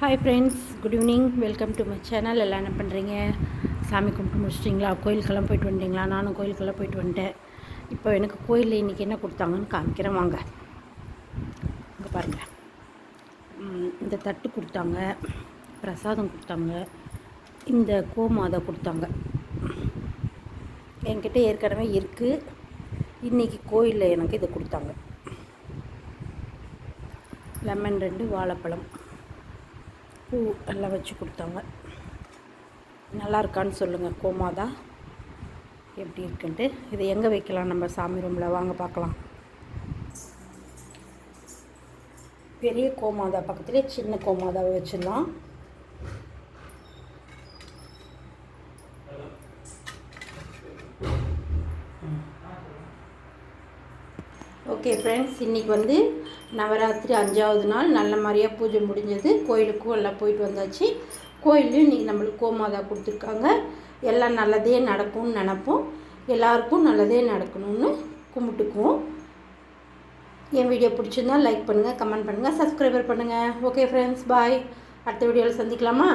Hi friends good evening welcome to my channel எல்லாம் என்ன பண்ணுறீங்க சாமி கும்பிட்டு முடிச்சிட்டிங்களா? கோயிலுக்கெல்லாம் போயிட்டு வந்துட்டீங்களா நானும் கோயிலுக்கெல்லாம் போயிட்டு வந்துட்டேன் இப்போ எனக்கு கோயிலில் இன்றைக்கி என்ன கொடுத்தாங்கன்னு காமிக்கிறேன். வாங்க. இங்கே பாருங்கள் இந்த தட்டு கொடுத்தாங்க. பிரசாதம் கொடுத்தாங்க. இந்த கோமாதை கொடுத்தாங்க. என்கிட்ட ஏற்கனவே இருக்குது இன்றைக்கி கோயிலில் எனக்கு இதை கொடுத்தாங்க. லெமன் ரெண்டு வாழைப்பழம். பூ எல்லாம் வச்சு கொடுத்தாங்க. நல்லா இருக்கான்னு சொல்லுங்கள் கோமாதா எப்படி இருக்குன்ட்டு. இதை எங்கே வைக்கலாம் நம்ம சாமி ரூமில் வாங்க பார்க்கலாம். பெரிய கோமாதா பக்கத்துலேயே சின்ன கோமாதாவை வச்சிடலாம் ஓகே ஃப்ரெண்ட்ஸ் இன்றைக்கி வந்து நவராத்திரி அஞ்சாவது நாள். நல்ல மாதிரியாக பூஜை முடிஞ்சது. கோயிலுக்கும் எல்லாம் போயிட்டு வந்தாச்சு. கோயிலையும் இன்றைக்கி நம்மளுக்கு கோமாதா கொடுத்துருக்காங்க. எல்லாம் நல்லதே நடக்கும்னு நினப்போம். எல்லாருக்கும் நல்லதே நடக்கணும்னு கும்பிட்டுக்குவோம். என் வீடியோ பிடிச்சிருந்தா லைக் பண்ணுங்கள் கமெண்ட் பண்ணுங்கள் சப்ஸ்கிரைபர் பண்ணுங்கள் ஓகே ஃப்ரெண்ட்ஸ் பாய் அடுத்த வீடியோவில் சந்திக்கலாமா?